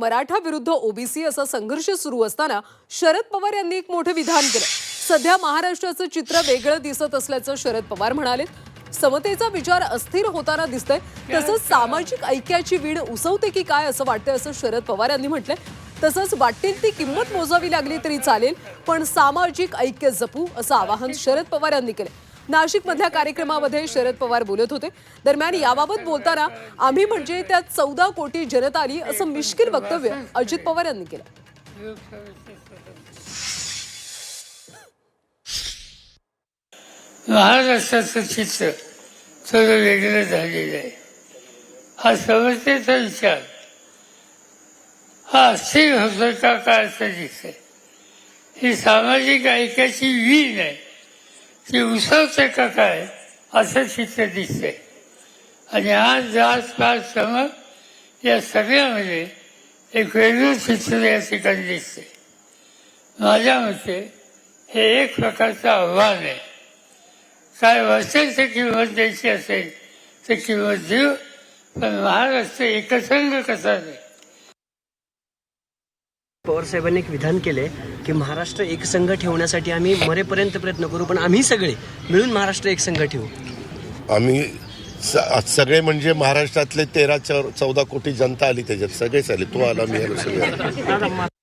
मराठा विरुद्ध ओबीसी असा संघर्ष सुरू असताना शरद पवार यांनी एक मोठं विधान केलं. सध्या महाराष्ट्राचं चित्र वेगळं दिसत असल्याचं शरद पवार म्हणाले समतेचा विचार अस्थिर होताना दिसतंय. तसंच सामाजिक ऐक्याची वीण उसवते की काय असं वाटतंय असं शरद पवार यांनी म्हटलंय. तसंच वाटेल ती किंमत मोजावी लागली तरी चालेल पण सामाजिक ऐक्य जपू असं आवाहन शरद पवार यांनी केलं नाशिक मधल्या कार्यक्रमामध्ये शरद पवार बोलत होते. दरम्यान याबाबत बोलताना आम्ही म्हणजे त्यात चौदा कोटी जनता आली असं मिश्किल वक्तव्य अजित पवार यांनी केलं. महाराष्ट्राचं चित्र थोडं वेगळं झालेलं आहे. हा समस्येचा विचार. हा अस्थिर होतो का काय असं दिसतंय? ही सामाजिक ऐक्याची वीण आहे. ती उसवते का काय असं चित्र दिसतंय. आणि आज जात पाच या सगळ्यामध्ये एक वेगळं चित्र या ठिकाणी दिसते माझ्या मते हे एक प्रकारचं आव्हान आहे. काय वाचेल ते किंमत द्यायची असेल तर किंमत देऊ पण महाराष्ट्र एकसंघ कसा नाही पवार साहेबांनी एक विधान केले की महाराष्ट्र एकसंघ ठेवण्यासाठी आम्ही मरेपर्यंत प्रयत्न करू पण आम्ही सगळे मिळून महाराष्ट्र एकसंघ ठेवू आम्ही स- सगळे म्हणजे महाराष्ट्रातले तेरा चौदा कोटी जनता आली त्याच्यात सगळेच आले तू आला मी आलो सगळे आले.